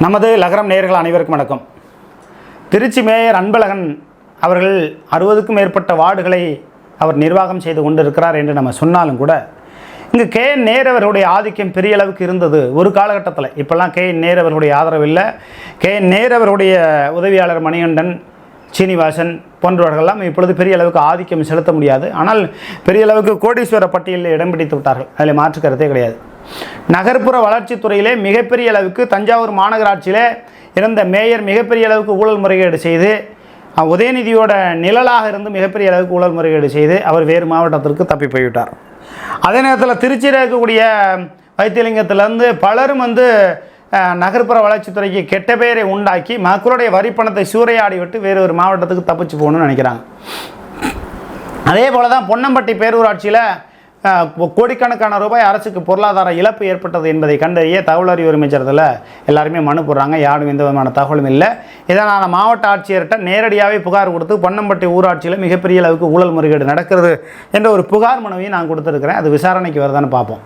நமது லகரம் நேயர்கள் அனைவருக்கும் வணக்கம். திருச்சி மேயர் அன்பழகன் அவர்கள் அறுபதுக்கும் மேற்பட்ட வார்டுகளை அவர் நிர்வாகம் செய்து கொண்டிருக்கிறார் என்று நம்ம சொன்னாலும் கூட இங்கு கே. என். நேரு அவர்களுடைய ஆதிக்கம் பெரிய அளவுக்கு இருந்தது ஒரு காலகட்டத்தில். இப்போல்லாம் கே. என். நேரு அவர்களுடைய ஆதரவு இல்லை. கே. என். நேரு அவர்களுடைய உதவியாளர் மணிகண்டன் சீனிவாசன் போன்றவர்கள்லாம் இப்பொழுது பெரிய அளவுக்கு ஆதிக்கம் செலுத்த முடியாது. ஆனால் பெரிய அளவுக்கு கோடீஸ்வர பட்டியலில் இடம் பிடித்து விட்டார்கள். அதில் மாற்று கருத்தே கிடையாது. நகர்ப்புற வளர்ச்சித்துறையிலே மிகப்பெரிய அளவுக்கு தஞ்சாவூர் மாநகராட்சியிலே இருந்த மேயர் மிகப்பெரிய அளவுக்கு ஊழல் முறைகேடு செய்து உதயநிதியோட நிழலாக இருந்து மிகப்பெரிய அளவுக்கு ஊழல் முறைகேடு செய்து அவர் வேறு மாவட்டத்திற்கு தப்பி போய்விட்டார். அதே நேரத்தில் திருச்சியில் இருக்கக்கூடிய வைத்தியலிங்கத்திலேருந்து பலரும் வந்து நகர்ப்புற வளர்ச்சித்துறைக்கு கெட்ட பெயரை உண்டாக்கி மக்களுடைய வரி பணத்தை சூறையாடி விட்டு வேறு ஒரு மாவட்டத்துக்கு தப்பிச்சு போகணும்னு நினைக்கிறாங்க. அதே போல தான் பொன்னம்பட்டி பேரூராட்சியில் கோடிக்கணக்கான ரூபாய் அரசுக்கு பொருளாதார இழப்பு ஏற்பட்டது என்பதை கண்டறிய தகவல் அறிவு அமைச்சரத்தில் எல்லாருமே மனு போடுறாங்க. யாரும் எந்த விதமான தகவலும் இல்லை. இதனால் நான் மாவட்ட ஆட்சியர்கிட்ட நேரடியாகவே புகார் கொடுத்து பொன்னம்பட்டி ஊராட்சியில் மிகப்பெரிய அளவுக்கு ஊழல் முறைகேடு நடக்கிறது என்ற ஒரு புகார் மனுவையும் நான் கொடுத்துருக்கிறேன். அது விசாரணைக்கு வருதான்னு பார்ப்போம்.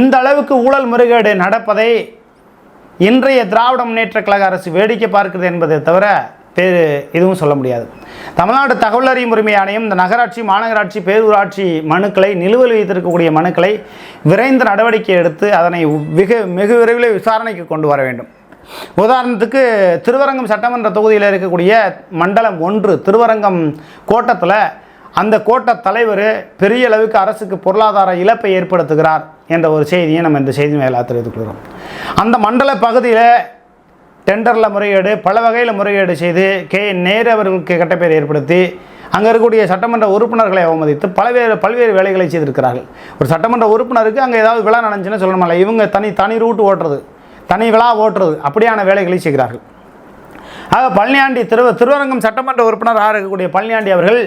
இந்த அளவுக்கு ஊழல் முறைகேடு நடப்பதை இன்றைய திராவிட முன்னேற்ற கழக அரசு வேடிக்கை பார்க்கிறது என்பதை தவிர பேர் எதுவும் சொல்ல முடியாது. தமிழ்நாடு தகவல் அறியும் உரிமை ஆணையம் இந்த நகராட்சி மாநகராட்சி பேரூராட்சி மனுக்களை நிலுவல் வைத்திருக்கக்கூடிய மனுக்களை விரைந்து நடவடிக்கை எடுத்து அதனை மிக மிக விரைவில் விசாரணைக்கு கொண்டு வர வேண்டும். உதாரணத்துக்கு திருவரங்கம் சட்டமன்ற தொகுதியில் இருக்கக்கூடிய மண்டலம் ஒன்று திருவரங்கம் கோட்டத்தில் அந்த கோட்ட தலைவர் பெரிய அளவுக்கு அரசுக்கு பொருளாதார இழப்பை ஏற்படுத்துகிறார் என்ற ஒரு செய்தியை நம்ம இந்த செய்தி மேலாக தெரிவித்துக் கொள்கிறோம். அந்த மண்டல பகுதியில் டெண்டரில் முறையீடு பல வகையில் முறையீடு செய்து கே. நேரு அவர்களுக்கு கெட்ட பேர் ஏற்படுத்தி அங்கே இருக்கக்கூடிய சட்டமன்ற உறுப்பினர்களை அவமதித்து பல்வேறு பல்வேறு வேலைகளை செய்திருக்கிறார்கள். ஒரு சட்டமன்ற உறுப்பினருக்கு அங்கே ஏதாவது விழா நடந்துச்சுன்னு சொல்லணுமில்ல இவங்க தனி தனி ரூட் ஓட்டுறது தனி விழா ஓட்டுறது அப்படியான வேலைகளை செய்கிறார்கள். ஆக பழனியாண்டி திரு திருவரங்கம் சட்டமன்ற உறுப்பினராக இருக்கக்கூடிய பழனியாண்டி அவர்கள்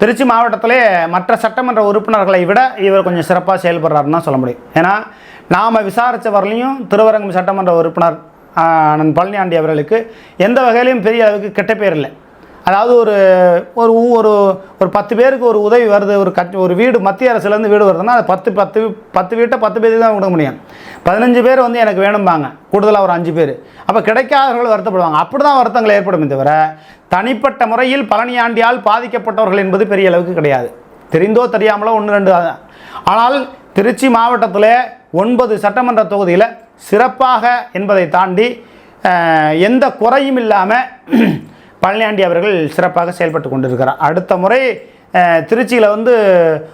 திருச்சி மாவட்டத்திலே மற்ற சட்டமன்ற உறுப்பினர்களை விட இவர் கொஞ்சம் சிறப்பாக செயல்படுறாருன்னு தான் சொல்ல முடியும். ஏன்னா நாம் விசாரித்த வரலையும் திருவரங்கம் சட்டமன்ற உறுப்பினர் அண்ணன் பழனியாண்டி அவர்களுக்கு எந்த வகையிலையும் பெரிய அளவுக்கு கெட்ட பேர் இல்லை. அதாவது ஒரு ஒரு ஊ- ஒரு ஒரு பத்து பேருக்கு ஒரு உதவி வருது ஒரு கட் ஒரு வீடு மத்திய அரசுலேருந்து வீடு வருதுன்னா அது பத்து பத்து பத்து வீட்டை பத்து பேருக்கு தான் கொடுக்க முடியும். பதினஞ்சு பேர் வந்து எனக்கு வேணும்பாங்க கூடுதலாக ஒரு அஞ்சு பேர். அப்போ கிடைக்காதவர்கள் வருத்தப்படுவாங்க. அப்படி தான் வருத்தங்கள் ஏற்படுமே தவிர தனிப்பட்ட முறையில் பழனியாண்டியால் பாதிக்கப்பட்டவர்கள் என்பது பெரிய அளவுக்கு கிடையாது. தெரிந்தோ தெரியாமலோ ஒன்று ரெண்டு ஆனால் திருச்சி மாவட்டத்தில் ஒன்பது சட்டமன்ற தொகுதியில் சிறப்பாக என்பதை தாண்டி எந்த குறையும் இல்லாமல் பழனியாண்டி அவர்கள் சிறப்பாக செயல்பட்டு கொண்டிருக்கிறார். அடுத்த முறை திருச்சியில் வந்து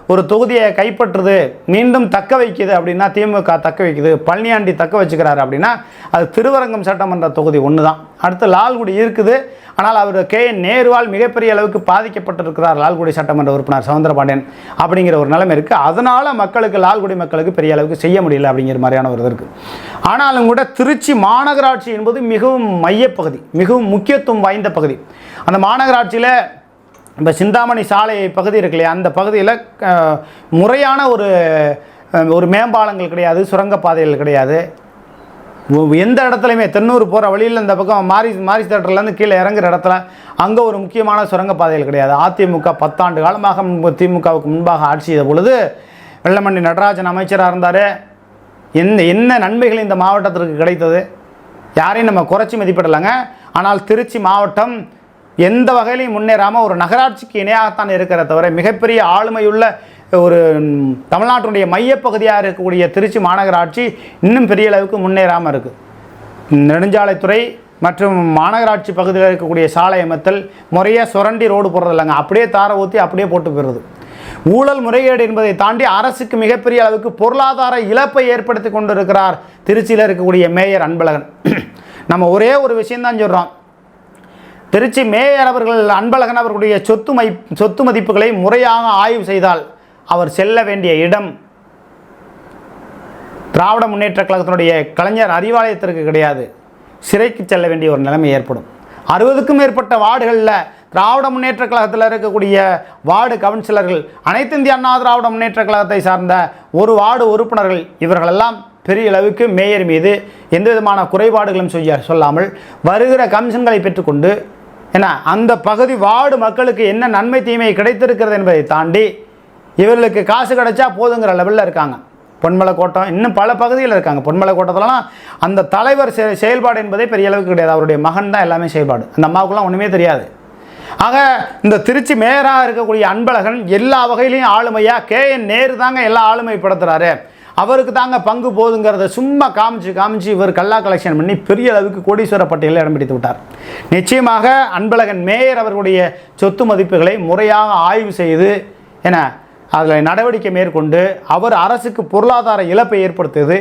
ஒரு தொகுதியை கைப்பற்றுது மீண்டும் தக்க வைக்குது அப்படின்னா திமுக தக்க வைக்குது பழனியாண்டி தக்க வச்சுக்கிறாரு அப்படின்னா அது திருவரங்கம் சட்டமன்ற தொகுதி ஒன்று தான் அடுத்து லால்குடி இருக்குது ஆனால் அவர் கே. என். நேருவால் மிகப்பெரிய அளவுக்கு பாதிக்கப்பட்டிருக்கிறார் லால்குடி சட்டமன்ற உறுப்பினர் சவுந்தரபாண்டியன் அப்படிங்கிற ஒரு நிலைமை இருக்குது அதனால் மக்களுக்கு லால்குடி மக்களுக்கு பெரிய அளவுக்கு செய்ய முடியல அப்படிங்கிற மாதிரியான ஒரு இது இருக்குது ஆனாலும் கூட திருச்சி மாநகராட்சி என்பது மிகவும் மையப்பகுதி மிகவும் முக்கியத்துவம் வாய்ந்த பகுதி. அந்த மாநகராட்சியில் இப்போ சிந்தாமணி சாலை பகுதி இருக்கு இல்லையா? அந்த பகுதியில் முறையான ஒரு ஒரு மேம்பாலங்கள் கிடையாது சுரங்கப்பாதைகள் கிடையாது. எந்த இடத்துலையுமே தென்னூர் போகிற வழியில் இந்த பக்கம் மாரி மாரி தேட்டர்லேருந்து கீழே இறங்குற இடத்துல அங்கே ஒரு முக்கியமான சுரங்கப்பாதைகள் கிடையாது. அதிமுக பத்தாண்டு காலமாக திமுகவுக்கு முன்பாக ஆட்சி செய்த பொழுது வெள்ளமண்டி நடராஜன் அமைச்சராக இருந்தார். என்ன என்ன நன்மைகள் இந்த மாவட்டத்திற்கு கிடைத்தது? யாரையும் நம்ம குறைச்சி மதிப்பிடலைங்க. ஆனால் திருச்சி மாவட்டம் எந்த வகையிலையும் முன்னேறாமல் ஒரு நகராட்சிக்கு இணையாகத்தான் இருக்கிற தவிர மிகப்பெரிய ஆளுமையுள்ள ஒரு தமிழ்நாட்டினுடைய மையப்பகுதியாக இருக்கக்கூடிய திருச்சி மாநகராட்சி இன்னும் பெரிய அளவுக்கு முன்னேறாமல் இருக்குது நெடுஞ்சாலைத்துறை மற்றும் மாநகராட்சி பகுதியில் இருக்கக்கூடிய சாலை அமைத்தல் முறையாக சுரண்டி ரோடு போடுறது இல்லைங்க. அப்படியே தார ஊற்றி அப்படியே போட்டு போயிடுது ஊழல் முறைகேடு என்பதை தாண்டி அரசுக்கு மிகப்பெரிய அளவுக்கு பொருளாதார இழப்பை ஏற்படுத்தி கொண்டிருக்கிறார் திருச்சியில் இருக்கக்கூடிய மேயர் அன்பழகன். நம்ம ஒரே ஒரு விஷயம்தான் சொல்கிறோம் திருச்சி மேயர் அவர்கள் அன்பழகன் அவர்களுடைய சொத்து மை சொத்து மதிப்புகளை முறையாக ஆய்வு செய்தால் அவர் செல்ல வேண்டிய இடம் திராவிட முன்னேற்ற கழகத்தினுடைய கலைஞர் அறிவாலயத்திற்கு கிடையாது. சிறைக்கு செல்ல வேண்டிய ஒரு நிலைமை ஏற்படும். அறுபதுக்கும் மேற்பட்ட வார்டுகளில் திராவிட முன்னேற்ற கழகத்தில் இருக்கக்கூடிய வார்டு கவுன்சிலர்கள் அனைத்து இந்திய அண்ணா திராவிட முன்னேற்ற கழகத்தை சார்ந்த ஒரு வார்டு உறுப்பினர்கள் இவர்களெல்லாம் பெரிய அளவுக்கு மேயர் மீது எந்த விதமான குறைபாடுகளும் செய்ய சொல்லாமல் வருகிற கமிஷன்களை பெற்றுக்கொண்டு என்ன அந்த பகுதி வார்டு மக்களுக்கு என்ன நன்மை தீமை கிடைத்திருக்கிறது என்பதை தாண்டி இவர்களுக்கு காசு கிடைச்சா போதுங்கிற லெவலில் இருக்காங்க. பொன்மலை கோட்டம் இன்னும் பல பகுதியில் இருக்காங்க. பொன்மலை கோட்டத்திலலாம் அந்த தலைவர் செ- செயல்பாடு என்பதே பெரிய அளவுக்கு கிடையாது. அவருடைய மகன் தான் எல்லாமே செயல்பாடு. அந்த அம்மாவுக்குலாம் ஒன்றுமே தெரியாது. ஆக இந்த திருச்சி மேயராக இருக்கக்கூடிய அன்பழகன் எல்லா வகையிலையும் ஆளுமையாக கே. என். நேரு தாங்க எல்லா ஆளுமைப்படுத்துகிறாரு அவருக்கு தாங்க பங்கு போதுங்கிறத சும்மா காமிச்சு காமிச்சு இவர் கல்லா கலெக்ஷன் பண்ணி பெரிய அளவுக்கு கோடீஸ்வர பட்டியலில் இடம் பிடித்து விட்டார். நிச்சயமாக அன்பழகன் மேயர் அவர்களுடைய சொத்து மதிப்புகளை முறையாக ஆய்வு செய்து என அதில் நடவடிக்கை மேற்கொண்டு அவர் அரசுக்கு பொருளாதார இழப்பை ஏற்படுத்துது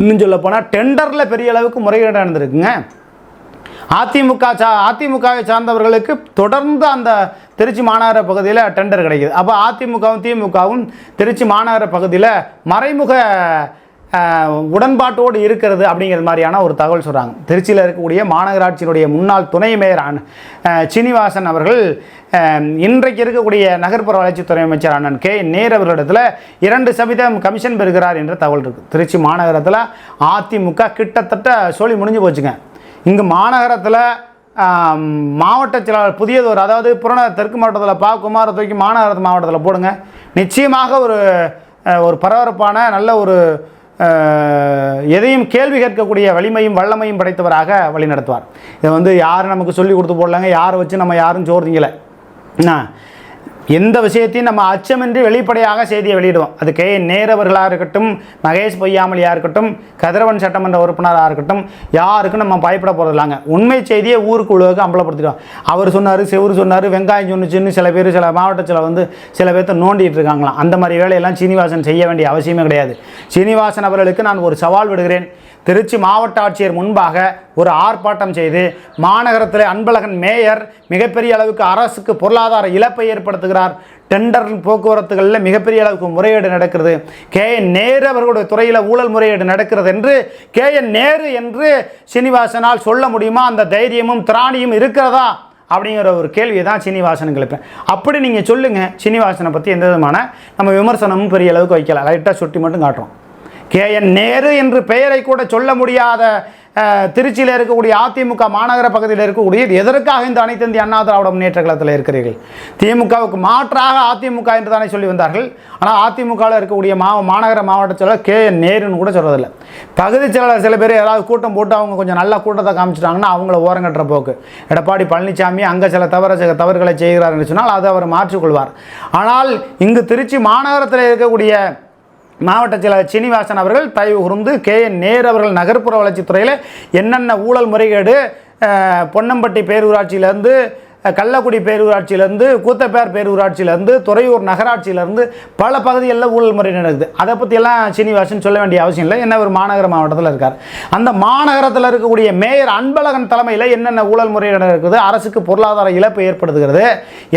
இன்னும் சொல்ல போனால் டெண்டரில் பெரிய அளவுக்கு முறைகேடு நடந்திருக்குங்க. அதிமுக சா அதிமுகவை சார்ந்தவர்களுக்கு தொடர்ந்து அந்த திருச்சி மாநகர பகுதியில் டெண்டர் கிடைக்குது. அப்போ அதிமுகவும் திமுகவும் திருச்சி மாநகர பகுதியில் மறைமுக உடன்பாட்டோடு இருக்கிறது அப்படிங்கிற மாதிரியான ஒரு தகவல் சொல்கிறாங்க திருச்சியில் இருக்கக்கூடிய மாநகராட்சியினுடைய முன்னாள் துணை மேயர் சீனிவாசன் அவர்கள் இன்றைக்கு இருக்கக்கூடிய நகர்ப்புற வளர்ச்சித்துறை அமைச்சர் அண்ணன் கே. நேர் அவர்களிடத்தில் இரண்டு சதவீதம் கமிஷன் பெறுகிறார் என்ற தகவல் இருக்குது திருச்சி மாநகரத்தில் அதிமுக கிட்டத்தட்ட சோழி முடிஞ்சு போச்சுங்க. இங்கே மாநகரத்தில் மாவட்ட செயலாளர் புதியதொரு அதாவது புறநகர் தெற்கு மாவட்டத்தில் பா குமார தூக்கி மாநகர மாவட்டத்தில் போடுங்க. நிச்சயமாக ஒரு ஒரு பரபரப்பான நல்ல ஒரு எதையும் கேள்வி கேட்கக்கூடிய வலிமையும் வல்லமையும் படைத்தவராக வழி நடத்துவார் இதை வந்து யார் நமக்கு சொல்லி கொடுத்து போடலாங்க? யாரை வச்சு நம்ம யாரும் சோர்ந்தீங்களே என்ன? எந்த விஷயத்தையும் நம்ம அச்சமின்றி வெளிப்படையாக செய்தியை வெளியிடுவோம். அது கே. நேரவர்களாக இருக்கட்டும் மகேஷ் பொய்யாமலியாக இருக்கட்டும் கதிரவன் சட்டமன்ற உறுப்பினராக இருக்கட்டும் யாருக்கும் நம்ம பயப்பட போகிறதில்லாங்க உண்மை செய்தியை ஊருக்கு உழுவுக்கு அம்பலப்படுத்திடுவோம் அவர் சொன்னார் செவரு சொன்னார் வெங்காயம் சொன்னிச்சுன்னு சில பேர் சில மாவட்டத்தில் வந்து சில பேர்த்த நோண்டிகிட்டு இருக்காங்களாம். அந்த மாதிரி வேலையெல்லாம் சீனிவாசன் செய்ய வேண்டிய அவசியமே கிடையாது. சீனிவாசன் அவர்களுக்கு நான் ஒரு சவால் விடுகிறேன். திருச்சி மாவட்ட ஆட்சியர் முன்பாக ஒரு ஆர்ப்பாட்டம் செய்து மாநகரத்தில் அன்பழகன் மேயர் மிகப்பெரிய அளவுக்கு அரசுக்கு பொருளாதார இழப்பை ஏற்படுத்துகிறார். டெண்டர் போக்குவரத்துகளில் மிகப்பெரிய அளவுக்கு முறையீடு நடக்கிறது. கே. என். நேரு அவர்களுடைய துறையில் ஊழல் முறையீடு நடக்கிறது என்று கே. என். நேரு என்று சீனிவாசனால் சொல்ல முடியுமா? அந்த தைரியமும் திராணியும் இருக்கிறதா? அப்படிங்கிற ஒரு கேள்வியை தான் சீனிவாசனுக்கு எழுப்பேன். அப்படி நீங்கள் சொல்லுங்கள் சீனிவாசனை பற்றி எந்த விதமான நம்ம விமர்சனமும் பெரிய அளவுக்கு வைக்கல. லைட்டாக சுட்டி மட்டும் காட்டுறோம். கே என் நேரு என்று பெயரை கூட சொல்ல முடியாத திருச்சியில் இருக்கக்கூடிய அதிமுக மாநகர பகுதியில் இருக்கக்கூடிய எதற்காக இந்த அனைத்து இந்திய அண்ணா திராவிட முன்னேற்ற கழகத்தில் இருக்கிறீர்கள்? திமுகவுக்கு மாற்றாக அதிமுக என்று தானே சொல்லி வந்தார்கள். ஆனால் அதிமுகவில் இருக்கக்கூடிய மா மாநகர மாவட்ட செயலர் கே என் நேருன்னு கூட சொல்கிறதில்ல பகுதி செயலாளர் சில பேர் ஏதாவது கூட்டம் போட்டு அவங்க கொஞ்சம் நல்ல கூட்டத்தை காமிச்சிட்டாங்கன்னா அவங்கள ஓரங்கட்டுற போக்கு. எடப்பாடி பழனிசாமி அங்கே சில தவற சில தவறுகளை செய்கிறார் என்று சொன்னால் அதை அவர் மாற்றிக்கொள்வார். ஆனால் இங்கு திருச்சி மாநகரத்தில் இருக்கக்கூடிய மாவட்ட செயலாளர் சீனிவாசன் அவர்கள் தயவு கூர்ந்து கே. என். நேர் அவர்கள் நகர்ப்புற வளர்ச்சித்துறையில் என்னென்ன ஊழல் முறைகேடு பொன்னம்பட்டி பேரூராட்சியிலேருந்து கள்ளக்குடி பேரூராட்சியிலேருந்து கூத்தப்பேர் பேரூராட்சியிலேருந்து துறையூர் நகராட்சியிலேருந்து பல பகுதிகளில் ஊழல் முறை நடக்குது. அதை பற்றியெல்லாம் சீனிவாசன் சொல்ல வேண்டிய அவசியம் இல்லை. என்ன ஒரு மாநகர மாவட்டத்தில் இருக்கார். அந்த மாநகரத்தில் இருக்கக்கூடிய மேயர் அன்பழகன் தலைமையில் என்னென்ன ஊழல் முறை நடக்குது அரசுக்கு பொருளாதார இழப்பு ஏற்படுத்துகிறது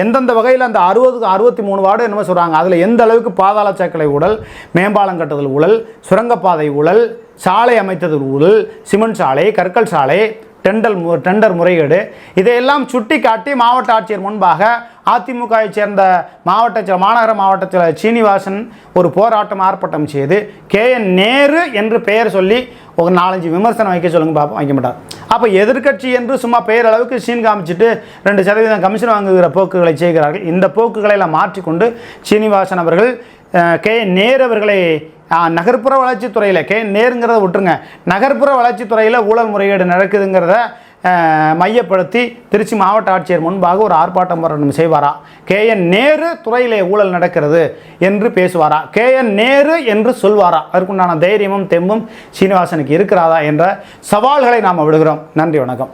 எந்தெந்த வகையில் அந்த அறுபதுக்கு அறுபத்தி மூணு வார்டு என்னமோ சொல்கிறாங்க அதில் எந்த அளவுக்கு பாதாள சாக்கடை ஊழல் மேம்பாலம் கட்டுதல் ஊழல் சுரங்கப்பாதை ஊழல் சாலை அமைத்தது ஊழல் சிமெண்ட் சாலை கற்கள் சாலை டெண்டல் டெண்டர் முறைகேடு. இதையெல்லாம் சுட்டி காட்டி மாவட்ட ஆட்சியர் முன்பாக அதிமுகவை சேர்ந்த மாவட்ட மாநகர மாவட்டத்தில் சீனிவாசன் ஒரு போராட்டம் ஆர்ப்பாட்டம் செய்து கே. என். நேரு என்று பெயர் சொல்லி ஒரு நாலஞ்சு விமர்சனம் வைக்க சொல்லுங்க பார்ப்போம் வைக்க மாட்டார். அப்போ எதிர்கட்சி என்று சும்மா பெயர் அளவுக்கு சீன் காமிச்சிட்டு ரெண்டு சதவீதம் கமிஷன் வாங்குகிற போக்குகளை செய்கிறார்கள். இந்த போக்குகளை எல்லாம் மாற்றிக்கொண்டு சீனிவாசன் அவர்கள் கே நேர் அவர்களை நகர்ப்புற வளர்ச்சித்துறையில் கே நேருங்கிறத விட்டுருங்க. நகர்ப்புற வளர்ச்சித்துறையில் ஊழல் முறைகேடு நடக்குதுங்கிறத மையப்படுத்தி திருச்சி மாவட்ட ஆட்சியர் முன்பாக ஒரு ஆர்ப்பாட்டம் போராட்டம் செய்வாரா? கே என் நேரு துறையிலே ஊழல் நடக்கிறது என்று பேசுவாரா? கே என் நேரு என்று சொல்வாரா? அதற்குண்டான தைரியமும் தெம்பும் சீனிவாசனுக்கு இருக்கிறாரா என்ற சவால்களை நாம் விடுகிறோம். நன்றி வணக்கம்.